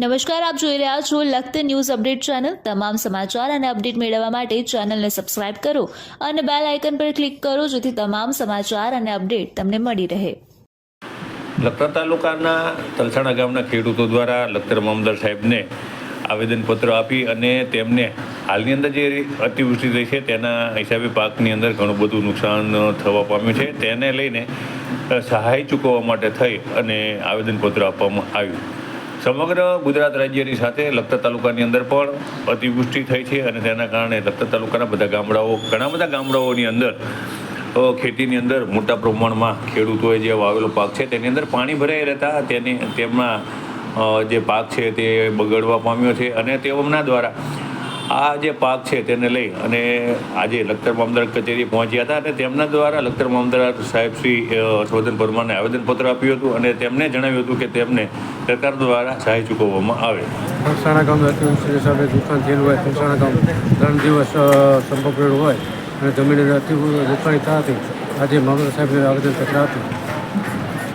નમસ્કાર, આપ જોઈ રહ્યા છો લખત ન્યૂઝ અપડેટ ચેનલ. તમામ સમાચાર અને અપડેટ મેળવવા માટે ચેનલને સબસ્ક્રાઇબ કરો અને બેલ આઇકન પર ક્લિક કરો જેથી તમામ સમાચાર અને અપડેટ તમને મળી રહે. લખતર તાલુકાના તલસાણા ગામના ખેડૂતો દ્વારા લખતર મામદાર સાહેબને આવેદનપત્ર આપી અને તેમને હાલની અંદર જે અતિવૃષ્ટિ થઈ છે તેના હિસાબે પાકની અંદર ઘણું બધું નુકસાન થવા પામ્યું છે. તેને લઈને સહાય ચૂકવવા માટે થઈ અને આવેદનપત્ર આપવામાં આવ્યું. સમગ્ર ગુજરાત રાજ્યની સાથે લખતર તાલુકાની અંદર પણ અતિવૃષ્ટિ થઈ છે અને તેના કારણે લખતર તાલુકાના બધા ગામડાઓ, ઘણા બધા ગામડાઓની અંદર ખેતીની અંદર મોટા પ્રમાણમાં ખેડૂતોએ જે વાવેલો પાક છે તેની અંદર પાણી ભરાઈ રહેતા તેની તેમના જે પાક છે તે બગડવા પામ્યો છે અને તેઓના દ્વારા આ જે પાક છે તેને લઈ અને આજે લખતર મામદાર કચેરી પહોંચ્યા હતા અને તેમના દ્વારા લખતર મામદાર સાહેબ શ્રી હર્ષવર્ધન પરમારને આવેદનપત્ર આપ્યું હતું અને તેમને જણાવ્યું હતું કે તેમને સરકાર દ્વારા સહાય ચૂકવવામાં આવે. ફરસાણા ગામ અતિવૃષ્ટિ ત્રણ દિવસ સંપર્ક હોય અને જમીન અતિ નુકસાની થવાથી આજે મામદાર સાહેબને આવેદનપત્ર આપ્યું.